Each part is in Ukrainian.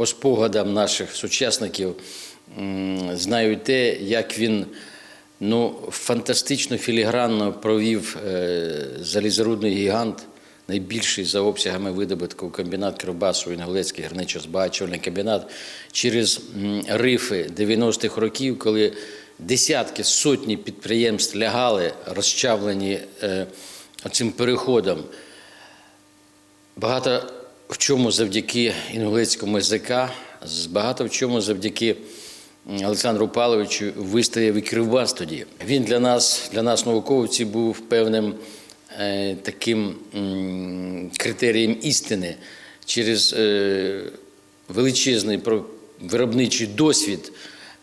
по спогадам наших сучасників знаю те, як він ну, фантастично філігранно провів е, залізорудний гігант, найбільший за обсягами видобутку комбінат Кривбасу, Інгулецький гірничо-збагачувальний комбінат, через рифи 90-х років, коли десятки, сотні підприємств лягали, розчавлені е, цим переходом. Багато в чому завдяки Інгулецькому СЗК, з- багато в чому завдяки Олександру Павловичу вистояв і Кривбас тоді. Він для нас, для нас, науковців, був певним е, таким м, критерієм істини через е, величезний виробничий досвід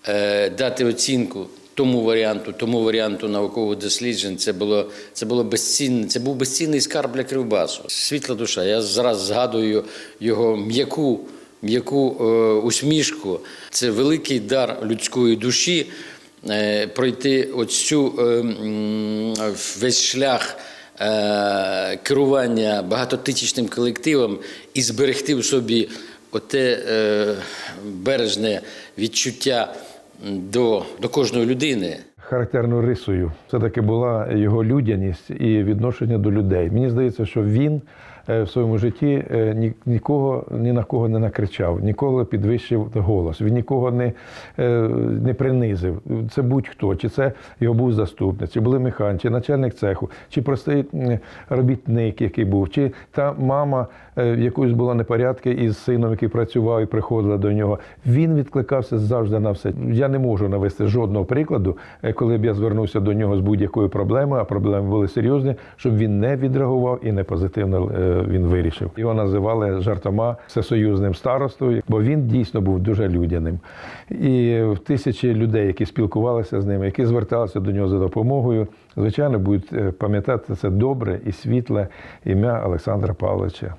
е, дати оцінку тому варіанту, тому варіанту наукових досліджень. Це було це було безцінне, це був безцінний скарб для Кривбасу. Світла душа. Я зараз згадую його м'яку, м'яку е, усмішку. Це великий дар людської душі. е, Пройти оцю е, весь шлях керування багатотисячним колективом і зберегти в собі оте бережне відчуття до, до кожної людини. Характерною рисою все-таки була його людяність і відношення до людей. Мені здається, що він в своєму житті е, ні- нікого ні на кого не накричав, ніколи підвищив голос, він нікого не, е, не принизив. Це будь-хто, чи це його був заступник, чи були механі, чи начальник цеху, чи простий робітник, який був, чи та мама, е, в якоїсь була непорядки із сином, який працював і приходила до нього. Він відкликався завжди на все. Я не можу навести жодного прикладу, е, коли б я звернувся до нього з будь-якою проблемою, а проблеми були серйозні, щоб він не відреагував і не позитивно е, він вирішив. Його називали жартома всесоюзним старостою, бо він дійсно був дуже людяним. І тисячі людей, які спілкувалися з ним, які зверталися до нього за допомогою, звичайно, будуть е, пам'ятати це добре і світле ім'я Олександра Павловича.